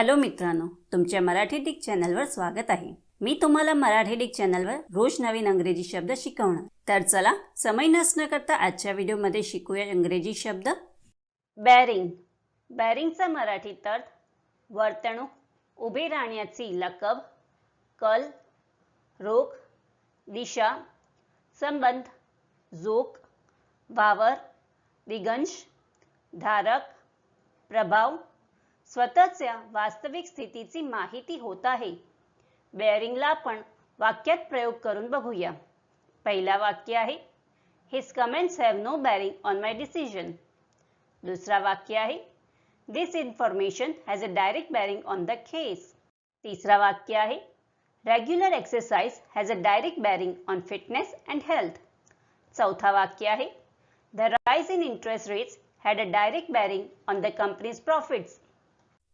Hello मित्रांनो तुमच्या Marathi Dick चॅनलवर स्वागत आहे. मी तुम्हाला मराठी डिक चॅनलवर रोज नवीन अंग्रेजी शब्द शिकवणार. तर चला समय नसणं करता आजच्या व्हिडिओमध्ये शिकूया इंग्रजी शब्द. बॅरिंग बॅरिंगचा मराठी अर्थ वर्तणूक उभे राहण्याची लकब कल रोख दिशा संबंध जोक वावर दिगंश धारक प्रभाव स्वतःच्या वास्तविक स्थितीची माहिती होत आहे. बेअरिंगला आपण वाक्यात प्रयोग करून बघूया. पहिला वाक्य आहे his comments have no bearing on my decision दुसरा वाक्य आहे this information has a direct bearing on the case तिसरा वाक्य आहे regular exercise has a direct bearing on fitness and health चौथा वाक्य आहे the rise in interest rates had a direct bearing on the company's profits